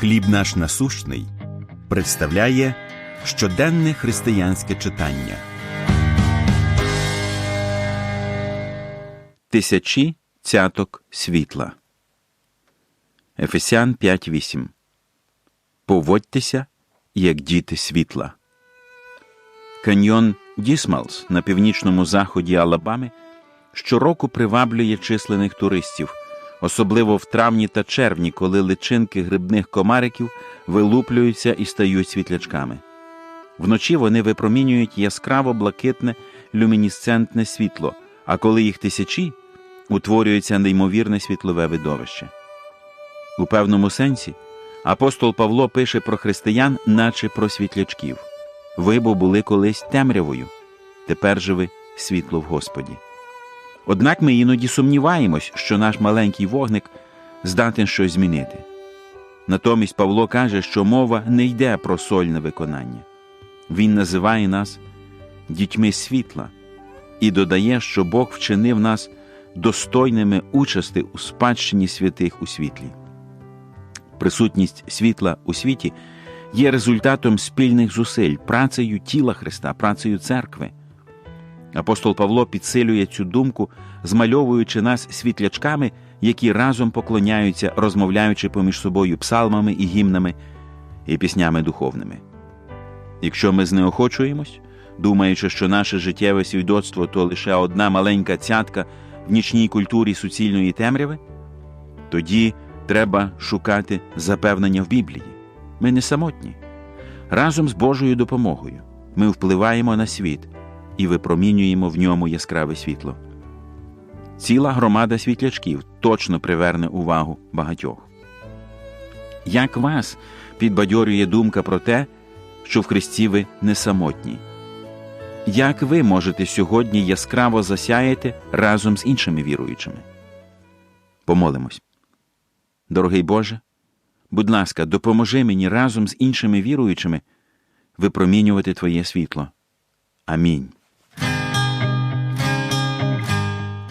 Хліб наш насущний представляє щоденне християнське читання. Тисячі цяток світла. Ефесян 5.8 Поводьтеся, як діти світла. Каньйон Дісмалс на північному заході Алабами щороку приваблює численних туристів, особливо в травні та червні, коли личинки грибних комариків вилуплюються і стають світлячками. Вночі вони випромінюють яскраво блакитне люмінісцентне світло, а коли їх тисячі, утворюється неймовірне світлове видовище. У певному сенсі апостол Павло пише про християн, наче про світлячків. Ви бо були колись темрявою, тепер же ви світло в Господі. Однак ми іноді сумніваємось, що наш маленький вогник здатен щось змінити. Натомість Павло каже, що мова не йде про сольне виконання. Він називає нас дітьми світла і додає, що Бог вчинив нас достойними участи у спадщині святих у світлі. Присутність світла у світі є результатом спільних зусиль, працею тіла Христа, працею церкви. Апостол Павло підсилює цю думку, змальовуючи нас світлячками, які разом поклоняються, розмовляючи поміж собою псалмами і гімнами і піснями духовними. Якщо ми знеохочуємось, думаючи, що наше життєве свідоцтво то лише одна маленька цятка в нічній культурі суцільної темряви, тоді треба шукати запевнення в Біблії. Ми не самотні. Разом з Божою допомогою ми впливаємо на світ і випромінюємо в ньому яскраве світло. Ціла громада світлячків точно приверне увагу багатьох. Як вас підбадьорює думка про те, що в Христі ви не самотні? Як ви можете сьогодні яскраво засяяти разом з іншими віруючими? Помолимось. Дорогий Боже, будь ласка, допоможи мені разом з іншими віруючими випромінювати Твоє світло. Амінь.